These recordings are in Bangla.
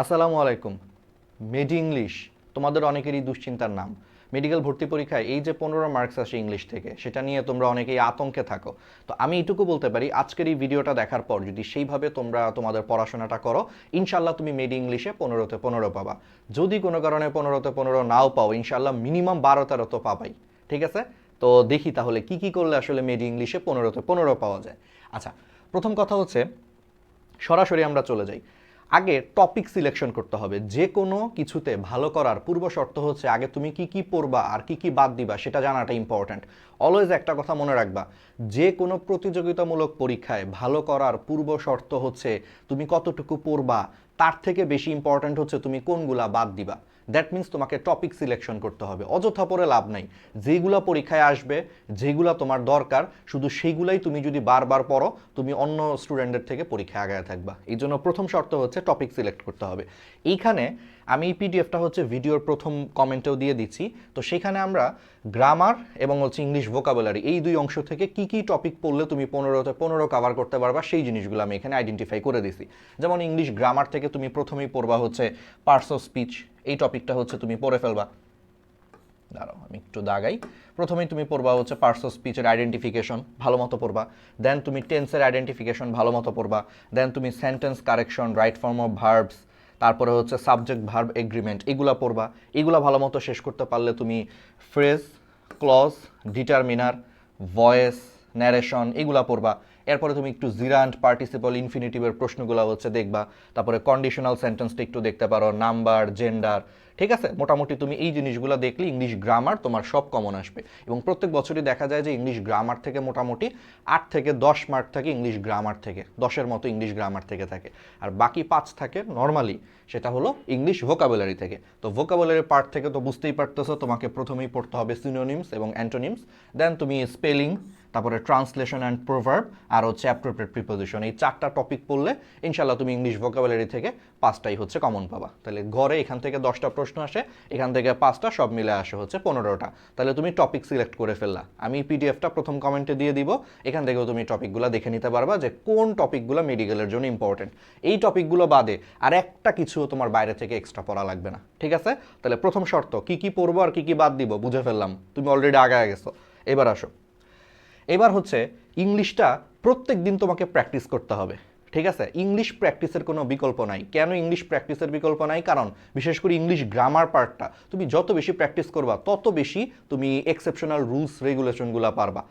আসসালামু আলাইকুম। মেডি ইংলিশ, তোমাদের অনেকেরই দুশ্চিন্তার নাম। মেডিকেল ভর্তি পরীক্ষায় এই যে পনেরো মার্কস আসে ইংলিশ থেকে, সেটা নিয়ে তোমরা অনেকেই আতঙ্কে থাকো। তো আমি এইটুকু বলতে পারি, আজকের এই ভিডিওটা দেখার পর যদি সেইভাবে তোমরা তোমাদের পড়াশোনাটা করো ইনশাল্লাহ তুমি মেডি ইংলিশে পনেরোতে পনেরো পাবা। যদি কোনো কারণে পনেরোতে পনেরো নাও পাও ইনশাল্লাহ মিনিমাম বারো তেরো তো পাবাই। ঠিক আছে? তো দেখি তাহলে কি কি করলে আসলে মেডি ইংলিশে পনেরোতে পনেরো পাওয়া যায়। আচ্ছা প্রথম কথা হচ্ছে, সরাসরি আমরা চলে যাই। আগে টপিক সিলেকশন করতে হবে। যে কোনো কিছুতে ভালো করার পূর্ব শর্ত হচ্ছে আগে তুমি কি কি পড়বা আর কি কি বাদ দিবা সেটা জানাটা ইম্পর্ট্যান্ট অলওয়েজ একটা কথা মনে রাখবা, যে কোনো প্রতিযোগিতামূলক পরীক্ষায় ভালো করার পূর্ব শর্ত হচ্ছে তুমি কতটুকু পড়বা, তার থেকে বেশি ইম্পর্ট্যান্ট হচ্ছে তুমি কোনগুলা বাদ দিবা। দ্যাট মিন্স তোমাকে টপিক সিলেকশন করতে হবে। অযথা পরে লাভ নাই। যেগুলো পরীক্ষায় আসবে, যেগুলো তোমার দরকার, শুধু সেইগুলাই তুমি যদি বারবার পড়ো, তুমি অন্য স্টুডেন্টদের থেকে পরীক্ষায় আগায় থাকবা। এই জন্য প্রথম শর্ত হচ্ছে টপিক সিলেক্ট করতে হবে। এইখানে আমি এই পিডিএফটা হচ্ছে ভিডিওর প্রথম কমেন্টেও দিয়ে দিচ্ছি। তো সেখানে আমরা গ্রামার এবং হচ্ছে ইংলিশ ভোকাবুলারি এই দুই অংশ থেকে কি কি টপিক পড়লে তুমি পনেরোতে পনেরো কভার করতে পারবা, সেই জিনিসগুলো আমি এখানে আইডেন্টিফাই করে দিছি। যেমন ইংলিশ গ্রামার থেকে তুমি প্রথমেই পড়বা হচ্ছে পার্টস অফ স্পিচ এই টপিকটা হচ্ছে তুমি পড়ে ফেলবা। দাঁড়াও, আমি একটু দাগাই। প্রথমেই তুমি পড়বা হচ্ছে পার্টস অফ স্পিচের আইডেন্টিফিকেশন ভালো মতো পড়বা। দেন তুমি টেন্সের আইডেন্টিফিকেশন ভালো মতো পড়বা। দেন তুমি sentence correction right form of verbs তারপরে হচ্ছে সাবজেক্ট ভার্ব এগ্রিমেন্ট এগুলা পড়বা। এগুলা ভালো মতো শেষ করতে পারলে তুমি phrase clause determiner voice narration এগুলা পড়বা। এরপরে তুমি একটু জিরান্ট পার্টিসিপাল ইনফিনিটিভের প্রশ্নগুলো হচ্ছে দেখবা। তারপরে কন্ডিশনাল সেন্টেন্সটা একটু দেখতে পারো নাম্বার জেন্ডার ঠিক আছে? মোটামুটি তুমি এই জিনিসগুলো দেখলে ইংলিশ গ্রামার তোমার সব কমন আসবে। এবং প্রত্যেক বছরই দেখা যায় যে ইংলিশ গ্রামার থেকে মোটামুটি আট থেকে দশ মার্ক থাকে ইংলিশ গ্রামার থেকে। দশের মতো ইংলিশ গ্রামার থেকে থাকে। আর বাকি পাঁচ থাকে নর্মালি সেটা হলো ইংলিশ ভোকাবুলারি থেকে। তো ভোকাবুলারি পার্ট থেকে তো বুঝতেই পারতেছো, তোমাকে প্রথমেই পড়তে হবে সিনোনিমস এবং অ্যান্টোনিমস দেন তুমি স্পেলিং তারপরে ট্রান্সলেশন অ্যান্ড প্রোভার্ব আর হচ্ছে অ্যাপ্রোপ্রিয়েট প্রিপোজিশন এই চারটা টপিক পড়লে ইনশাল্লাহ তুমি ইংলিশ ভোকাবুলারি থেকে পাঁচটাই হচ্ছে কমন পাবা। তাহলে ঘরে এখান থেকে দশটা প্রশ্ন আসে, এখান থেকে পাঁচটা, সব মিলে আসে হচ্ছে পনেরোটা। তাহলে তুমি টপিক সিলেক্ট করে ফেললা। আমি পিডিএফটা প্রথম কমেন্টে দিয়ে দিব, এখান থেকেও তুমি টপিকগুলো দেখে নিতে পারবা যে কোন টপিকগুলো মেডিকেলের জন্য ইম্পর্টেন্ট এই টপিকগুলো বাদে আর একটা কিছুও তোমার বাইরে থেকে এক্সট্রা পড়া লাগবে না, ঠিক আছে? তাহলে প্রথম শর্ত, কি কি পড়ব আর কি কি বাদ দিব, বুঝে ফেললাম। তুমি অলরেডি আগায় গেছো। এবার আসো। এবার হচ্ছে ইংলিশটা প্রত্যেক দিন তোমাকে প্র্যাকটিস করতে হবে, ঠিক আছে? ইংলিশ প্র্যাকটিসের কোনো বিকল্প নাই। কেন ইংলিশ প্র্যাকটিসের বিকল্প নাই? কারণ বিশেষ করে ইংলিশ গ্রামার পার্টটা তুমি যত বেশি প্র্যাকটিস করবা, তত বেশি তুমি এক্সেপশনাল রুলস রেগুলেশনগুলো পারবা।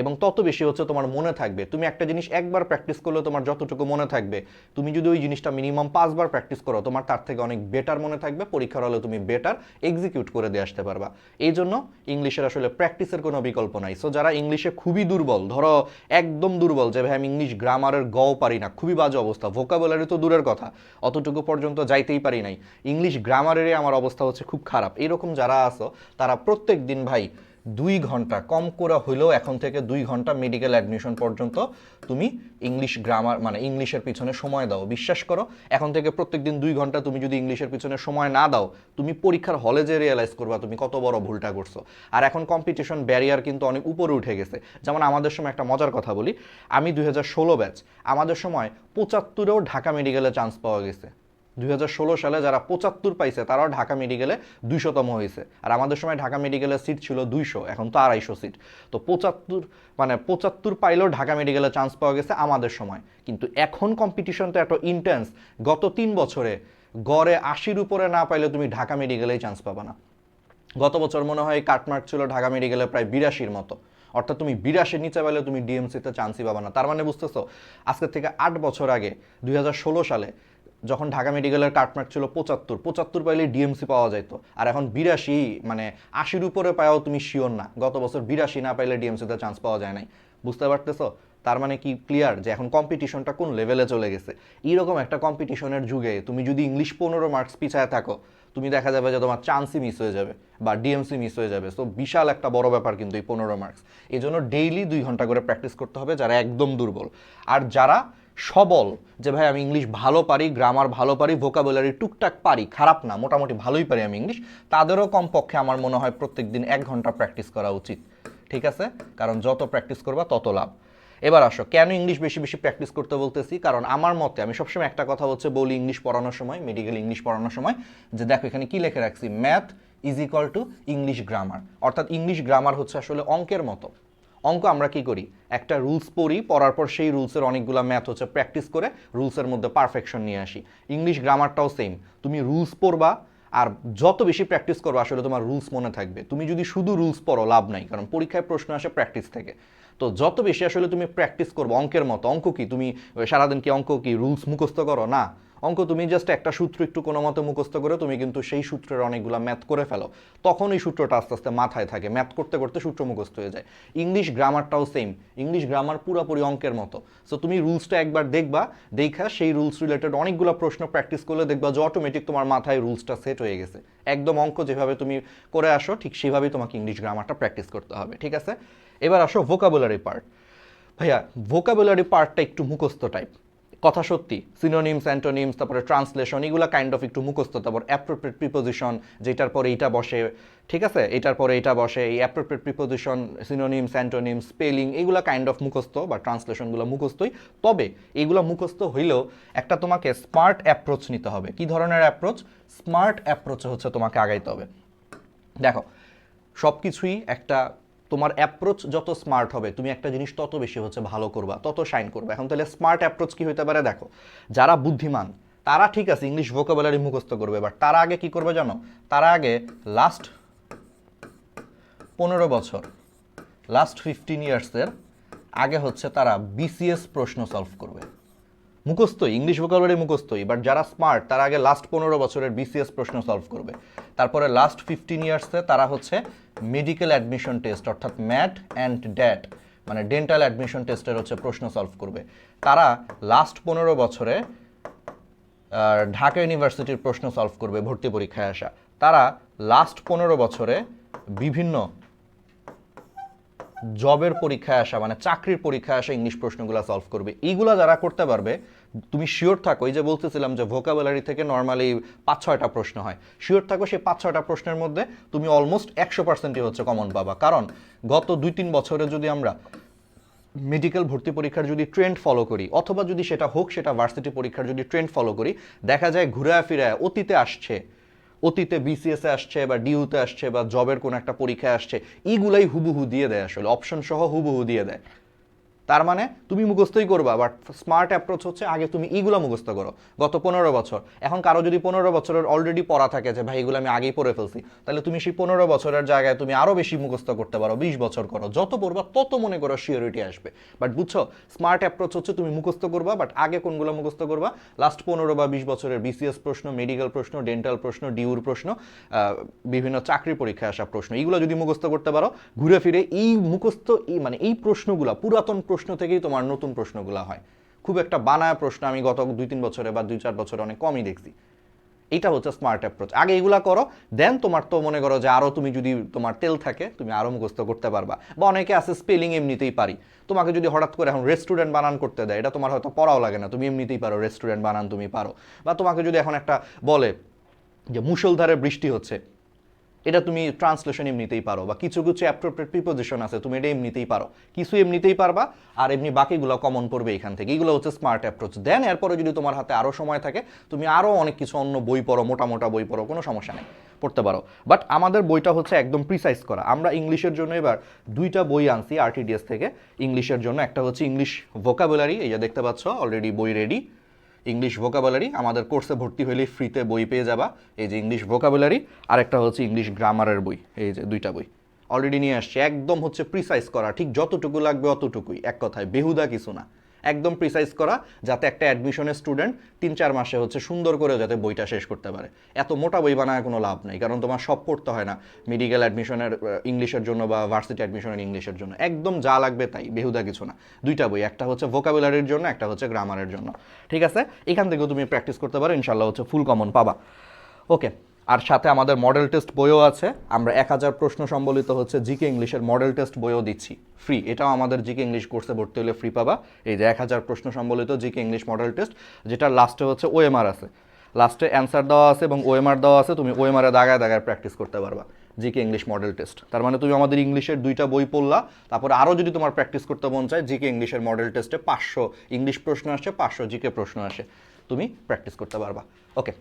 এবং তত বেশি হচ্ছে তোমার মনে থাকবে। তুমি একটা জিনিস একবার প্র্যাকটিস করলে তোমার যতটুকু মনে থাকবে, তুমি যদি ওই জিনিসটা মিনিমাম পাঁচবার প্র্যাকটিস করো, তোমার তার থেকে অনেক বেটার মনে থাকবে, পরীক্ষার হলে তুমি বেটার এক্সিকিউট করে দিয়ে আসতে পারবা। এই জন্য ইংলিশের আসলে প্র্যাকটিসের কোনো বিকল্প নাই। সো যারা ইংলিশে খুবই দুর্বল, ধরো একদম দুর্বল যে, ভাই, আমি ইংলিশ গ্রামারের গও পারি না, খুবই বাজে অবস্থা ভোকাবুলারি তো দূরের কথা, অতটুকু পর্যন্ত যাইতেই পারি নাই। ইংলিশ গ্রামারেরই আমার অবস্থা হচ্ছে খুব খারাপ। এরকম যারা আসো তারা প্রত্যেক দিন ভাই দুই ঘণ্টা, কম করে হইলেও এখন থেকে দুই ঘণ্টা মেডিকেল অ্যাডমিশন পর্যন্ত তুমি ইংলিশ গ্রামার মানে ইংলিশের পিছনে সময় দাও। বিশ্বাস করো, এখন থেকে প্রত্যেক দিন দুই ঘণ্টা তুমি যদি ইংলিশের পিছনে সময় না দাও, তুমি পরীক্ষার হলে যে রিয়েলাইজ করবা, তুমি কত বড় ভুলটা করছ। আর এখন কম্পিটিশন ব্যারিয়ার কিন্তু অনেক উপরে উঠে গেছে। যেমন আমাদের সময় একটা মজার কথা বলি, আমি দুই হাজার ষোলো ব্যাচ আমাদের সময় পঁচাত্তরেও ঢাকা মেডিকেলে চান্স পাওয়া গেছে। দুই হাজার ষোলো সালে যারা পঁচাত্তর পাইছে, তারাও ঢাকা মেডিকেলে দুইশতম হয়েছে আর আমাদের সময় ঢাকা মেডিকেলের সিট ছিল দুইশো, এখন তো আড়াইশো সিট তো পঁচাত্তর মানে পঁচাত্তর পাইলেও ঢাকা মেডিকেলে চান্স পাওয়া গেছে আমাদের সময়। কিন্তু এখন কম্পিটিশন তো এত ইন্টেন্স গত তিন বছরে গড়ে আশির উপরে না পাইলে তুমি ঢাকা মেডিকেলেই চান্স পাবা না। গত বছর মনে হয় কাটমার্ক ছিল ঢাকা মেডিকেলে প্রায় বিরাশির মতো। অর্থাৎ তুমি বিরাশির নিচে পেলে তুমি ডিএমসিতে চান্সই পাবা না। তার মানে বুঝতেছো আজকের থেকে আট বছর আগে, দুই হাজার ষোলো সালে যখন ঢাকা মেডিকেলের কাটমার্ক ছিল পঁচাত্তর পঁচাত্তর পাইলে ডিএমসি পাওয়া যেত আর এখন বিরাশি মানে আশির উপরে পাওয়াও তুমি শিওর না। গত বছর বিরাশি না পাইলে ডিএমসিতে চান্স পাওয়া যায় নাই। বুঝতে পারতেছো? তার মানে কি ক্লিয়ার যে এখন কম্পিটিশনটা কোন লেভেলে চলে গেছে? এইরকম একটা কম্পিটিশনের যুগে তুমি যদি ইংলিশ পনেরো মার্কস পিছায় থাকো, তুমি দেখা যাবে যে তোমার চান্সই মিস হয়ে যাবে বা ডিএমসি মিস হয়ে যাবে। সো বিশাল একটা বড় ব্যাপার কিন্তু এই পনেরো মার্কস এই জন্য ডেইলি দুই ঘণ্টা করে প্র্যাকটিস করতে হবে যারা একদম দুর্বল। আর যারা সবল, যে ভাই আমি ইংলিশ ভালো পারি গ্রামার ভালো পারি ভোকাবুলারি টুকটাক পারি, খারাপ না, মোটামুটি ভালোই পারি আমি ইংলিশ তাদেরও কমপক্ষে আমার মনে হয় প্রত্যেক দিন এক ঘণ্টা প্র্যাকটিস করা উচিত। ঠিক আছে? কারণ যত প্র্যাকটিস করবা, তত লাভ। এবার আসো, কেন ইংলিশ বেশি বেশি প্র্যাকটিস করতে বলতেছি? কারণ আমার মতে, আমি সবসময় একটা কথা হচ্ছে বলি ইংলিশ পড়ানোর সময় মেডিকেল ইংলিশ পড়ানোর সময়, যে দেখো, এখানে কী লেখে রাখছি? Math is equal to English grammar অর্থাৎ ইংলিশ গ্রামার হচ্ছে আসলে অঙ্কের মতো। অঙ্ক আমরা কি করি? একটা রুলস পড়ি, পড়ার পর সেই রুলসের অনেকগুলো ম্যাথ হচ্ছে প্র্যাকটিস করে রুলসের মধ্যে পারফেকশন নিয়ে আসি। ইংলিশ গ্রামারটাও সেম তুমি রুলস পড়বা আর যত বেশি প্র্যাকটিস করো আসলে তোমার রুলস মনে থাকবে। তুমি যদি শুধু রুলস পড়ো, লাভ নাই, কারণ পরীক্ষায় প্রশ্ন আসে প্র্যাকটিস থেকে। তো যত বেশি আসলে তুমি প্র্যাকটিস করব, অঙ্কের মতো, অঙ্ক কি? তুমি সারাদিন কি অঙ্ক কি রুলস মুখস্থ করো? না। অঙ্ক, তুমি জাস্ট একটা সূত্র একটু কোনো মতো মুখস্থ করে তুমি কিন্তু সেই সূত্রের অনেকগুলো ম্যাথ করে ফেলো। তখন এই সূত্রটা আস্তে আস্তে মাথায় থাকে ম্যাথ করতে করতে সূত্র মুখস্থ হয়ে যায়। ইংলিশ গ্রামারটাও সেম ইংলিশ গ্রামার পুরোপুরি অঙ্কের মতো। সো তুমি রুলসটা একবার দেখবা, দেখা সেই রুলস রিলেটেড অনেকগুলো প্রশ্ন প্র্যাকটিস করলে দেখবা যে অটোমেটিক তোমার মাথায় রুলসটা সেট হয়ে গেছে। একদম অঙ্ক যেভাবে তুমি করে আসো, ঠিক সেভাবেই তোমাকে ইংলিশ গ্রামারটা প্র্যাকটিস করতে হবে, ঠিক আছে? এবার আসো ভোকাবুলারি পার্ট ভাইয়া ভোকাবুলারি পার্টটা একটু মুখস্থ টাইপ কথা সত্যি সিনোনিমস অ্যান্টোনিমস তারপরে ট্রান্সলেশন এগুলো কাইন্ড অফ একটু মুখস্থ, তারপর অ্যাপ্রোপ্রিয়েট প্রিপোজিশন যেটার পরে এইটা বসে, ঠিক আছে? এটার পরে এটা বসে, এই appropriate preposition synonyms antonyms spelling এগুলো কাইন্ড অফ মুখস্থ বা ট্রান্সলেশনগুলো মুখস্থই। তবে এগুলো মুখস্থ হইলেও একটা তোমাকে স্মার্ট অ্যাপ্রোচ নিতে হবে। কি ধরনের অ্যাপ্রোচ স্মার্ট অ্যাপ্রোচ হচ্ছে তোমাকে আগাইতে হবে। দেখো সব কিছুই একটা তোমার অ্যাপ্রোচ যত স্মার্ট হবে, তুমি একটা জিনিস তত বেশি হচ্ছে ভালো করবা, তত শাইন করবে। এখন তাহলে স্মার্ট অ্যাপ্রোচ কি হইতে পারে দেখো, যারা বুদ্ধিমান, তারা ঠিক আছে ইংলিশ ভোকাবুলারি মুখস্থ করবে বাট তারা আগে কি করবে জানো? তারা আগে লাস্ট পনেরো বছর লাস্ট ফিফটিন ইয়ার্সের আগে হচ্ছে তারা বিসিএস প্রশ্ন সলভ করবে। মুখস্থই ইংলিশ ভোকাবুলারি মুখস্থই বাট যারা স্মার্ট তারা আগে লাস্ট পনেরো বছরের বিসিএস প্রশ্ন সলভ করবে। তারপরে লাস্ট ফিফটিন ইয়ার্সে তারা হচ্ছে মেডিকেল অ্যাডমিশন টেস্ট অর্থাৎ ম্যাট অ্যান্ড ড্যাট মানে ডেন্টাল অ্যাডমিশন টেস্টের হচ্ছে প্রশ্ন সলভ করবে। তারা লাস্ট পনেরো বছরে ঢাকা ইউনিভার্সিটির প্রশ্ন সলভ করবে ভর্তি পরীক্ষায় আসা। তারা লাস্ট পনেরো বছরে বিভিন্ন জবের পরীক্ষায় আসা মানে চাকরির পরীক্ষায় আসা ইংলিশ প্রশ্নগুলো সলভ করবে। এইগুলো যারা করতে পারবে তুমি শিওর থাকো, এই যে বলতেছিলাম যে ভোকাবুলারি থেকে নর্মালি পাঁচ, ছয়টা প্রশ্ন হয়। শিওর থাকো সেই পাঁচ, ছয়টা প্রশ্নের মধ্যে তুমি অলমোস্ট একশো পার্সেন্টই হচ্ছে কমন পাবা। কারণ গত দুই তিন বছরে যদি আমরা মেডিকেল ভর্তি পরীক্ষার যদি ট্রেন্ড ফলো করি, অথবা যদি সেটা হোক, সেটা ভার্সিটি পরীক্ষার যদি ট্রেন্ড ফলো করি, দেখা যায় ঘুরে ফিরে অতীতে আসছে, অতীতে বিসিএস এ আসছে বা ডিউতে আসছে বা জবের কোনো একটা পরীক্ষায় আসছে, এইগুলাই হুবহু দিয়ে দেয় আসলে। অপশন সহ হুবহু দিয়ে দেয়। তার মানে তুমি মুখস্থই করবা বাট স্মার্ট অ্যাপ্রোচ হচ্ছে আগে তুমি এইগুলো মুখস্থ করো। গত পনেরো বছর, এখন কারও যদি পনেরো বছরের অলরেডি পড়া থাকে যে, ভাই, এগুলো আমি আগেই পড়ে ফেলছি তাহলে তুমি সেই পনেরো বছরের জায়গায় তুমি আরও বেশি মুখস্থ করতে পারো, বিশ বছর করো, যত পড়বা তত মনে করো শিওরিটি আসবে। বাট বুঝছ স্মার্ট অ্যাপ্রোচ হচ্ছে তুমি মুখস্থ করবা বাট আগে কোনগুলো মুখস্থ করবা? লাস্ট পনেরো বা বিশ বছরের বিসিএস প্রশ্ন মেডিকেল প্রশ্ন ডেন্টাল প্রশ্ন ডিউর প্রশ্ন বিভিন্ন চাকরি পরীক্ষায় আসা প্রশ্ন এইগুলো যদি মুখস্থ করতে পারো, ঘুরে ফিরে এই মুখস্থ, এই মানে এই প্রশ্নগুলো, পুরাতন প্রশ্ন থেকেই তোমার নতুন প্রশ্নগুলো হয়। খুব একটা বানায় প্রশ্ন আমি গত দুই তিন বছরে বা দুই চার বছরে অনেক কমই দেখছি। এটা হচ্ছে স্মার্ট অ্যাপ্রোচ আগে এগুলা করো দেন তোমার তো মনে করো যে আরও তুমি যদি তোমার তেল থাকে, তুমি আরও মুখস্থ করতে পারবা। বা অনেকে আছে স্পেলিং এমনিতেই পারি। তোমাকে যদি হঠাৎ করে এখন রেস্টুরেন্ট বানান করতে দেয়, এটা তোমার হয়তো পড়াও লাগে না। তুমি এমনিতেই পারো রেস্টুরেন্ট বানান তুমি পারো। বা তোমাকে যদি এখন একটা বলে যে মুষলধারে বৃষ্টি হচ্ছে এটা তুমি ট্রান্সলেশন এমনিতেই পারো বা কিছু কিছু অ্যাপ্রোপ্রিয়েট প্রিপোজিশন আছে, তুমি এটা এমনিতেই পারো। কিছু এমনিতেই পারবা, আর এমনি বাকিগুলো কমন পড়বে এখান থেকে। এগুলো হচ্ছে স্মার্ট অ্যাপ্রোচ দেন এরপরে যদি তোমার হাতে আরও সময় থাকে, তুমি আরও অনেক কিছু অন্য বই পড়ো, মোটা মোটা বই পড়ো, কোনো সমস্যা নেই, পড়তে পারো। বাট আমাদের বইটা হচ্ছে একদম প্রিসাইজ করা। আমরা ইংলিশের জন্য এবার দুইটা বই আনছি আরটিডিএস থেকে। ইংলিশের জন্য, একটা হচ্ছে ইংলিশ ভোকাবুলারি এই যে দেখতে পাচ্ছ অলরেডি বই রেডি ইংলিশ ভোকাবুলারি আমাদের কোর্সে ভর্তি হলে ফ্রিতে বই পেয়ে যাবা। এই যে ইংলিশ ভোকাবুলারি আর একটা হচ্ছে ইংলিশ গ্রামারের বই, এই যে দুইটা বই। অলরেডি নিয়ে আসছে, একদম হচ্ছে প্রিসাইজ করা, ঠিক যতটুকু লাগবে অতটুকুই, এক কথায়, বেহুদা কিছু না। একদম প্রিসাইজ করা, যাতে একটা অ্যাডমিশনের স্টুডেন্ট তিন চার মাসে হচ্ছে সুন্দর করে যাতে বইটা শেষ করতে পারে। এত মোটা বই বানায় কোনো লাভ নেই, কারণ তোমার সব পড়তে হয় না। মেডিকেল অ্যাডমিশনের ইংলিশের জন্য বা ভার্সিটি অ্যাডমিশনের ইংলিশের জন্য। একদম যা লাগবে তাই, বেহুদা কিছু না। দুইটা বই, একটা হচ্ছে ভোকাবুলারির জন্য, একটা হচ্ছে গ্রামারের জন্য। ঠিক আছে? এখান থেকেও তুমি প্র্যাকটিস করতে পারো ইনশাল্লাহ হচ্ছে ফুল কমন পাবা। ওকে আর সাথে আমাদের মডেল টেস্ট বইও আছে। আমরা এক হাজার প্রশ্ন সম্বলিত হচ্ছে জিকে ইংলিশের মডেল টেস্ট বইও দিচ্ছি। ফ্রি এটাও আমাদের জিকে ইংলিশ কোর্সে ভর্তি হলে ফ্রি পাবা। এই যে এক হাজার প্রশ্ন সম্বলিত জিকে ইংলিশ মডেল টেস্ট যেটা লাস্টে হচ্ছে ওএমআর আছে। লাস্টে অ্যান্সার দেওয়া আছে এবং ওএমআর দেওয়া আছে, তুমি ওএমআরে দাগায় দাগায় প্র্যাকটিস করতে পারবা জিকে ইংলিশ মডেল টেস্ট তার মানে তুমি আমাদের ইংলিশের দুইটা বই পড়লা, তারপরে আরও যদি তোমার প্র্যাকটিস করতে মন চায়, জিকে ইংলিশের মডেল টেস্টে পাঁচশো ইংলিশ প্রশ্ন আসে, পাঁচশো জিকে প্রশ্ন আসে, তুমি প্র্যাকটিস করতে পারবা। ওকে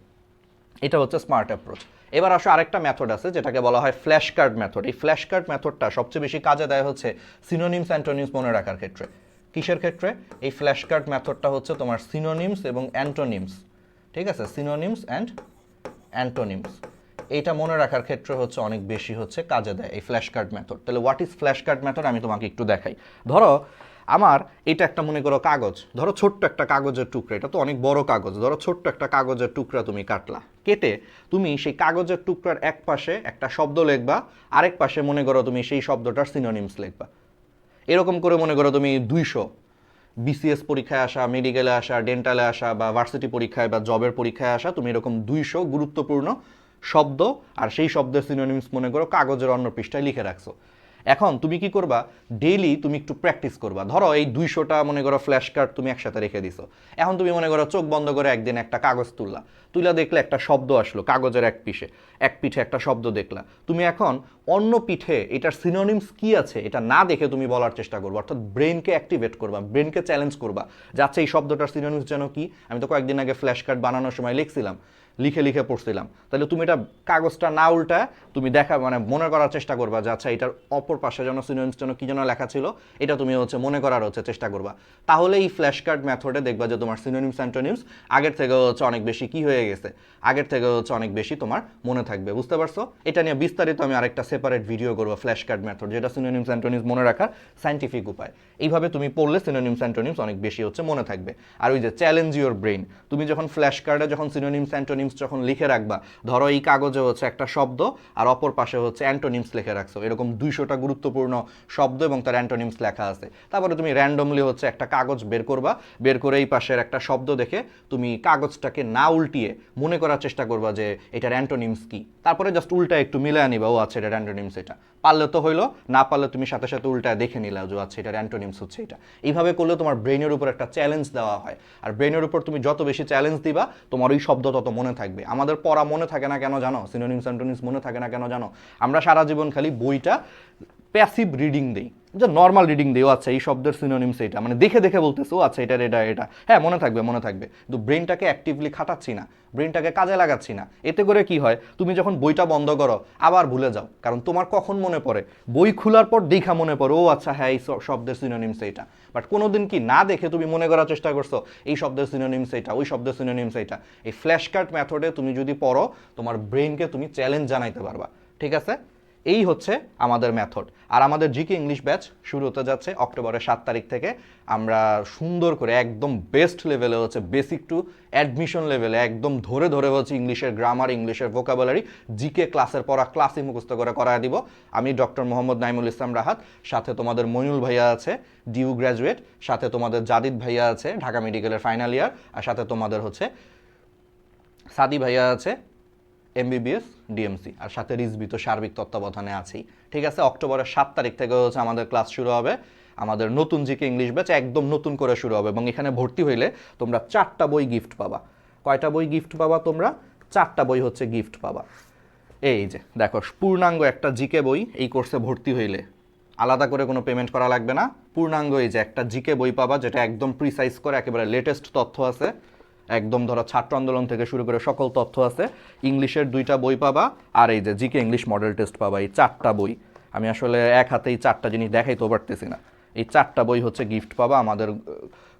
এটা হচ্ছে স্মার্ট অ্যাপ্রোচ এবার আসো আরেকটা মেথড আছে, যেটাকে বলা হয় ফ্ল্যাশ কার্ড মেথড এই ফ্ল্যাশ কার্ড মেথডটা সবচেয়ে বেশি কাজে দেয় হচ্ছে সিনোনিমস অ্যান্টোনিমস মনে রাখার ক্ষেত্রে। কিসের ক্ষেত্রে? এই ফ্ল্যাশ কার্ড মেথডটা হচ্ছে তোমার সিনোনিমস এবং অ্যান্টোনিমস ঠিক আছে? সিনোনিমস অ্যান্ড অ্যান্টোনিমস এইটা মনে রাখার ক্ষেত্রে হচ্ছে অনেক বেশি হচ্ছে কাজে দেয় এই ফ্ল্যাশ কার্ড মেথড তাহলে what is flash card method আমি তোমাকে একটু দেখাই। ধরো আমার এটা একটা, মনে করো, কাগজ। ধরো ছোট্ট একটা কাগজের টুকরা, এটা তো অনেক বড় কাগজ। ধরো ছোট্ট একটা কাগজের টুকরা তুমি কাটলা। কেটে তুমি সেই কাগজের টুকরার এক পাশে একটা শব্দ লিখবা, আরেক পাশে, মনে করো, তুমি সেই শব্দটার সিনোনিমস লিখবা। এরকম করে, মনে করো, তুমি দুইশো বিসিএস পরীক্ষায় আসা মেডিকেলে আসা ডেন্টালে আসা বা ভার্সিটি পরীক্ষায় বা জবের পরীক্ষায় আসা, তুমি এরকম দুইশো গুরুত্বপূর্ণ শব্দ আর সেই শব্দের সিনোনিমস মনে করো, কাগজের অন্য পৃষ্ঠায় লিখে রাখছো। এখন তুমি কি করবা? ডেইলি তুমি একটু প্র্যাকটিস করবা। ধরো এই দুইশোটা মনে করো ফ্ল্যাশ কার্ড তুমি একসাথে রেখে দিছো। এখন তুমি মনে করো চোখ বন্ধ করে একদিন একটা কাগজ তুললা। তুইলা দেখলে একটা শব্দ আসলো কাগজের এক পিঠে। এক পিঠে একটা শব্দ দেখলা। তুমি এখন অন্য পিঠে এটার সিনোনিমস কি আছে এটা না দেখে তুমি বলার চেষ্টা করব। অর্থাৎ ব্রেনকে অ্যাক্টিভেট করবা ব্রেনকে চ্যালেঞ্জ করবা। যাচ্ছে এই শব্দটার সিনোনিমস যেন কি? আমি তো কয়েকদিন আগে ফ্ল্যাশ কার্ড বানানোর সময় লিখছিলাম। লিখে লিখে পড়ছিলাম। তাহলে তুমি এটা কাগজটা না উল্টা তুমি দেখা মানে মনে করার চেষ্টা করবা যে আচ্ছা এটার অপর পাশে যেন সিনোনিমস যেন কি যেন লেখা ছিল, এটা তুমি হচ্ছে মনে করার হচ্ছে চেষ্টা করবা। তাহলে এই ফ্ল্যাশ কার্ড মেথডে দেখবা যে তোমার সিনোনিমস অ্যান্টোনিমস আগের থেকে হচ্ছে অনেক বেশি কি হয়ে গেছে, আগের থেকে হচ্ছে অনেক বেশি তোমার মনে থাকবে, বুঝতে পারছ? এটা নিয়ে বিস্তারিত আমি আরেকটা সেপারেট ভিডিও করব ফ্ল্যাশ কার্ড মেথড যেটা সিনোনিমস অ্যান্টোনিমস মনে রাখার সাইন্টিফিক উপায়। এইভাবে তুমি পড়লে সিনোনিমস অ্যান্টোনিমস অনেক বেশি হচ্ছে মনে থাকবে। আর ওই যে চ্যালেঞ্জ ইউর ব্রেন তুমি যখন ফ্ল্যাশ কার্ডে যখন সিনোনিমস অ্যান্টোনিমস যখন লিখে রাখবা, ধরো এই কাগজে হচ্ছে একটা শব্দ আর অপর পাশে হচ্ছে অ্যান্টোনিমস লিখে রাখছো। এরকম দুইশোটা গুরুত্বপূর্ণ শব্দ এবং তার অ্যান্টোনিমস লেখা আছে। তারপরে তুমি র্যান্ডমলি হচ্ছে একটা কাগজ বের করবা, বের করে এই পাশের একটা শব্দ দেখে তুমি কাগজটাকে না উল্টিয়ে মনে করার চেষ্টা করবা যে এটার অ্যান্টোনিমস কি। তারপরে জাস্ট উল্টা একটু মিলে আনিবা ও আছে এটার অ্যান্টোনিমস এটা। পারলে তো হইল, না পারলে তুমি সাথে সাথে উল্টা দেখে নিলা যে আচ্ছা এটার অ্যান্টোনিমস হচ্ছে এটা। এইভাবে করলে তোমার ব্রেনের উপর একটা চ্যালেঞ্জ দেওয়া হয়। আর ব্রেনের উপর তুমি যত বেশি চ্যালেঞ্জ দিবা, তোমার ওই শব্দ তত মনে থাকবে। আমাদের পড়া মনে থাকে না কেন জানো? সিনোনিমস অ্যান্টোনিমস মনে থাকে না কেন জানো? আমরা সারা জীবন খালি বইটা প্যাসিভ রিডিং দেই। যে নর্মাল রিডিং দিও আচ্ছা এই শব্দের সিনোনিমস এটা। মানে দেখে দেখে বলতেছো আচ্ছা এটা এটা এটা। হ্যাঁ মনে থাকবে মনে থাকবে। কিন্তু ব্রেনটাকে অ্যাক্টিভলি খাটাচ্ছি না। ব্রেনটাকে কাজে লাগাচ্ছি না। এতে করে কি হয়? তুমি যখন বইটা বন্ধ করো, আবার ভুলে যাও। কারণ তোমার কখন মনে পড়ে? বই খোলার পর দেখা মনে পড়ে, ও আচ্ছা হ্যাঁ এই শব্দের সিনোনিমস এটা। বাট কোনোদিন কি না দেখে তুমি মনে করার চেষ্টা করছ, এই শব্দের সিনোনিমস এটা, ওই শব্দের সিনোনিমস এটা। এই ফ্ল্যাশ কার্ড মেথডে তুমি যদি পড়ো, তোমার ব্রেনকে তুমি চ্যালেঞ্জ জানাইতে পারবা। ঠিক আছে? এই হচ্ছে আমাদের মেথড আর আমাদের জিকে ইংলিশ ব্যাচ শুরু হতে যাচ্ছে অক্টোবরের সাত তারিখ থেকে। আমরা সুন্দর করে একদম বেস্ট লেভেলে হচ্ছে বেসিক টু অ্যাডমিশন লেভেলে একদম ধরে ধরে হচ্ছে ইংলিশের গ্রামার ইংলিশের ভোকাবুলারি জিকে ক্লাসের পড়া ক্লাসই মুখস্থ করে করায় দিব। আমি ডক্টর মোহাম্মদ নাইমুল ইসলাম রাহাত, সাথে তোমাদের মইনুল ভাইয়া আছে ডিউ গ্র্যাজুয়েট সাথে তোমাদের জাদিদ ভাইয়া আছে, ঢাকা মেডিকেলের ফাইনাল ইয়ার আর সাথে তোমাদের হচ্ছে সাদি ভাইয়া আছে এমবিবিএস ডিএমসি আর সাথে রিজবি তো সার্বিক তত্ত্বাবধানে আছেই। ঠিক আছে, অক্টোবরের সাত তারিখ থেকে হচ্ছে আমাদের ক্লাস শুরু হবে। আমাদের নতুন জিকে ইংলিশ ব্যাচ একদম নতুন করে শুরু হবে এবং এখানে ভর্তি হইলে তোমরা চারটা বই গিফট পাবা। কয়টা বই গিফট পাবা তোমরা? চারটা বই হচ্ছে গিফট পাবা। এই যে, দেখো, পূর্ণাঙ্গ একটা জিকে বই এই কোর্সে ভর্তি হইলে। আলাদা করে কোনো পেমেন্ট করা লাগবে না। পূর্ণাঙ্গ এই যে একটা জিকে বই পাবা, যেটা একদম প্রিসাইজ করে একেবারে লেটেস্ট তথ্য আছে। একদম ধরো ছাত্র আন্দোলন থেকে শুরু করে সকল তথ্য আছে। ইংলিশের দুইটা বই পাবা, আর এই যে জিকে ইংলিশ মডেল টেস্ট পাবা, এই চারটা বই। আমি আসলে এক হাতে এই চারটা জিনিস দেখাইতে পারতেছি না। এই চারটা বই হচ্ছে গিফট পাবা আমাদের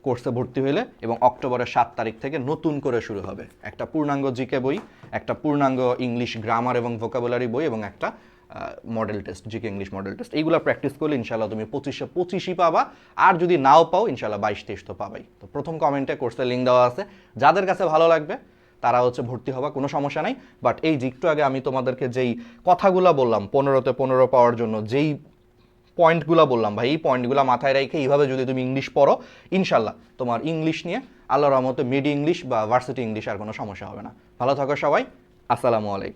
কোর্সে ভর্তি হইলে এবং অক্টোবরের সাত তারিখ থেকে নতুন করে শুরু হবে। একটা পূর্ণাঙ্গ জিকে বই, একটা পূর্ণাঙ্গ ইংলিশ গ্রামার এবং ভোকাবুলারি বই এবং একটা model test GK English model test এইগুলো প্র্যাকটিস করলে ইনশাল্লাহ তুমি পঁচিশে, পঁচিশই পাবা। আর যদি নাও পাও ইনশাল্লাহ বাইশ, তেইশ তো পাবাই। তো প্রথম কমেন্টে কোর্সের লিঙ্ক দেওয়া আছে। যাদের কাছে ভালো লাগবে, তারা হচ্ছে ভর্তি হওয়া কোনো সমস্যা নাই। বাট এই যে একটু আগে আমি তোমাদেরকে যেই কথাগুলো বললাম, পনেরোতে পনেরো পাওয়ার জন্য, যেই পয়েন্টগুলো বললাম, ভাই, এই পয়েন্টগুলো মাথায় রেখে এইভাবে যদি তুমি ইংলিশ পড়ো ইনশাল্লাহ তোমার ইংলিশ নিয়ে আল্লাহর রহমতে মিড ইংলিশ বা ভার্সিটি ইংলিশ আর কোনো সমস্যা হবে না। ভালো থাকো সবাই। আসসালামু আলাইকুম।